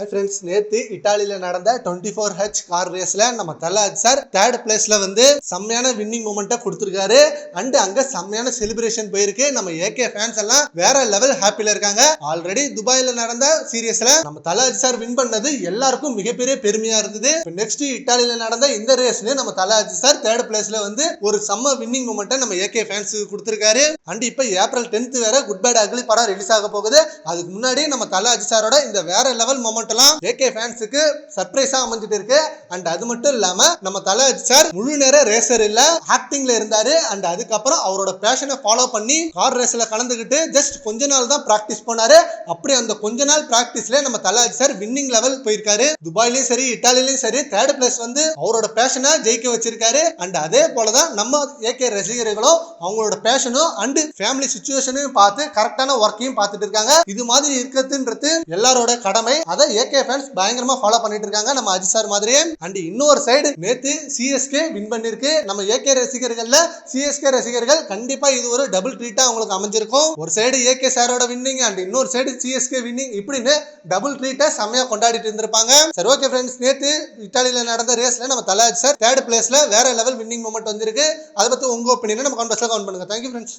Hi friends நேத்து இட்டாலியில நடந்த twenty four H car ரேஸ்ல நம்ம தலாஜ் சார் தேர்ட் பிளேஸ்ல வந்து செம்மையான வின்னிங் மூமெண்ட்டை கொடுத்துருக்காரு. அண்ட் அங்க செம்மையான செலிப்ரேஷன் போயிருக்கு. நம்ம ஏகே ஃபேன்ஸ் எல்லாம் வேற லெவல் ஹாப்பில இருக்காங்க. ஆல்ரெடி துபாயில நடந்த சீரியஸ்ல நம்ம தலாஜ் சார் வின் பண்ணது எல்லாருக்கும் மிகப்பெரிய பெருமையா இருந்தது. நெக்ஸ்ட் இட்டாலியில நடந்த இந்த ரேஸ்லயும் நம்ம தலாஜ் சார் தேர்ட் பிளேஸ்ல வந்து ஒரு செம்ம வின்னிங் மூமெண்ட்டை நம்ம ஏகே ஃபேன்ஸுக்கு கொடுத்துருக்காரு. அண்ட் இப்போ ஏப்ரல் டென்த் வேற குட் பேட் அக்லி படம் ரிலீஸ் ஆக போகுது. அதுக்கு முன்னாடி நம்ம தலாஜ் சாரோட இந்த வேற லெவல் மூமெண்ட் எல்லாம் ஏகே ஃபேன்ஸுக்கு சர்ப்ரைஸா அமைஞ்சிட்டு இருக்கு அண்ட் அது மட்டும் இல்லாம நம்ம தலாஜி சார் முழு நேர ரேசர் இல்ல ஆக்டிங்ல இருந்தாரு. அண்ட் அதுக்கப்புறம் அவரோட பேஷனை ஃபாலோ பண்ணி கார் ரேஸ்ல கலந்துக்கிட்டு ஜஸ்ட் கொஞ்ச நாள் தான் பிராக்டிஸ் போனாரு அப்படி அந்த கொஞ்ச நாள் பிராக்டிஸ்ல நம்ம தலாஜி சார் வின்னிங் லெவல் போயிருக்காரு. துபாய்லயும் சரி இட்டாலியிலயும் சரி தேர்ட் பிளேஸ் வந்து அவரோட பேஷனை ஜெயிக்க வச்சிருக்காரு. அண்ட் அதே போலதான் நம்ம ஏகே ரசிகர்களும் அவங்களோட பேஷனும் அண்ட் ஃபேமிலி சுச்சுவேஷனையும் பார்த்து கரெக்டான ஒர்க்கையும் பார்த்துட்டு இருக்காங்க. இது மாதிரி இருக்கிறதுன்றது எல்லாரோட கடமை. அதை ஏகே ஃபேன்ஸ் பயங்கரமா ஃபாலோ பண்ணிட்டு இருக்காங்க நம்ம அஜித் சார் மாதிரியே. அண்ட் இன்னொரு சைடு நேத்து சிஎஸ்கே வின் பண்ணிருக்கு. நம்ம ஏகே ரசிகர்கள்ல சிஎஸ்கே ரசிகர்கள் கண்டிப்பா இது ஒரு டபுள் ட்ரீட்டா உங்களுக்கு அமைஞ்சிருக்கும். ஒரு சைடு ஏகே சாரோட வின்னிங் அண்ட் இன்னொரு சைடு சிஎஸ்கே வின்னிங் இப்படின்னு டபுள் ட்ரீட்டை செம்மையா கொண்டாடிட்டு இருந்திருப்பாங்க. சரி ஓகே ஃப்ரெண்ட்ஸ் நேத்து இத்தாலியில நடந்த ரேஸ்ல நம்ம தலாஜ் சார் தேர்ட் பிளேஸ்ல வேற லெவல் வின்னிங் மூமெண்ட் வந்திருக்கு. அதை பத்தி உங்க ஒப்பீனியன் நம்ம கான்வர்ஸ்ல கவுண்ட் பண்ணுங்க. Thank you friends